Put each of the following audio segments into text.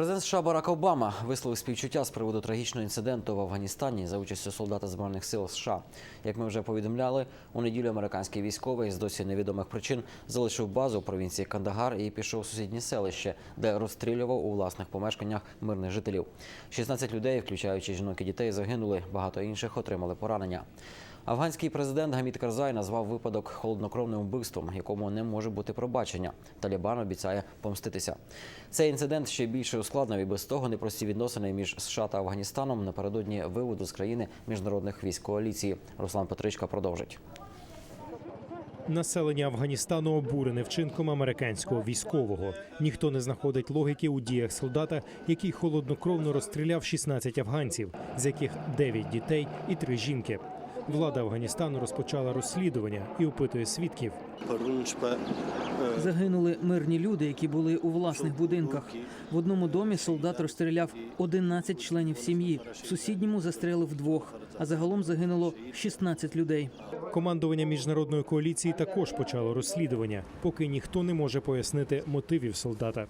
Президент США Барак Обама висловив співчуття з приводу трагічного інциденту в Афганістані за участю солдата збройних сил США. Як ми вже повідомляли, у неділю американський військовий з досі невідомих причин залишив базу в провінції Кандагар і пішов у сусіднє селище, де розстрілював у власних помешканнях мирних жителів. 16 людей, включаючи жінок і дітей, загинули. Багато інших отримали поранення. Афганський президент Гамід Карзай назвав випадок холоднокровним вбивством, якому не може бути пробачення. Талібан обіцяє помститися. Цей інцидент ще більше ускладнив і без того непрості відносини між США та Афганістаном напередодні виводу з країни міжнародних військ коаліції. Руслан Петричка продовжить. Населення Афганістану обурене вчинком американського військового. Ніхто не знаходить логіки у діях солдата, який холоднокровно розстріляв 16 афганців, з яких 9 дітей і 3 жінки. Влада Афганістану розпочала розслідування і опитує свідків. Загинули мирні люди, які були у власних будинках. В одному домі солдат розстріляв 11 членів сім'ї, в сусідньому застрелив двох, а загалом загинуло 16 людей. Командування міжнародної коаліції також почало розслідування, поки ніхто не може пояснити мотивів солдата.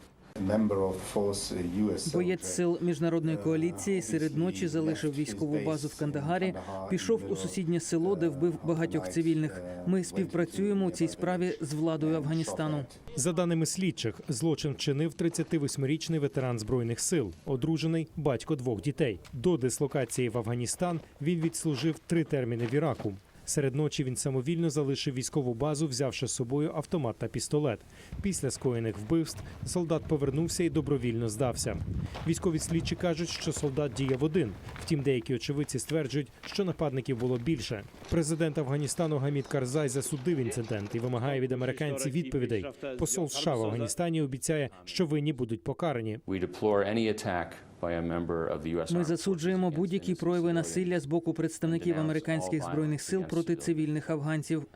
Боєць сил міжнародної коаліції серед ночі залишив військову базу в Кандагарі, пішов у сусіднє село, де вбив багатьох цивільних. Ми співпрацюємо у цій справі з владою Афганістану. За даними слідчих, злочин вчинив 38-річний ветеран збройних сил, одружений батько двох дітей. До дислокації в Афганістан він відслужив три терміни в Іраку. Серед ночі він самовільно залишив військову базу, взявши з собою автомат та пістолет. Після скоєних вбивств солдат повернувся і добровільно здався. Військові слідчі кажуть, що солдат діяв один. Втім, деякі очевидці стверджують, що нападників було більше. Президент Афганістану Гамід Карзай засудив інцидент і вимагає від американців відповідей. Посол США в Афганістані обіцяє, що винні будуть покарані. Ми засуджуємо будь-які прояви насилля з боку представників американських збройних сил проти цивільних афганців.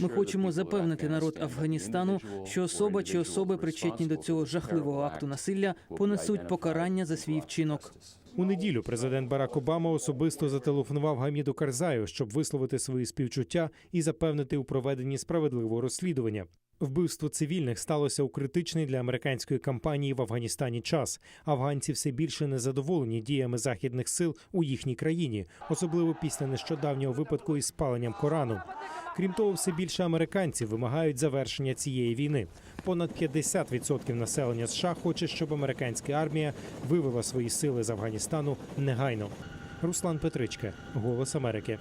Ми хочемо запевнити народ Афганістану, що особа чи особи, причетні до цього жахливого акту насилля, понесуть покарання за свій вчинок. У неділю президент Барак Обама особисто зателефонував Гаміду Карзаю, щоб висловити свої співчуття і запевнити у проведенні справедливого розслідування. Вбивство цивільних сталося у критичний для американської кампанії в Афганістані час. Афганці все більше незадоволені діями західних сил у їхній країні, особливо після нещодавнього випадку із спаленням Корану. Крім того, все більше американців вимагають завершення цієї війни. Понад 50% населення США хоче, щоб американська армія вивела свої сили з Афганістану негайно. Руслан Петричка, Голос Америки.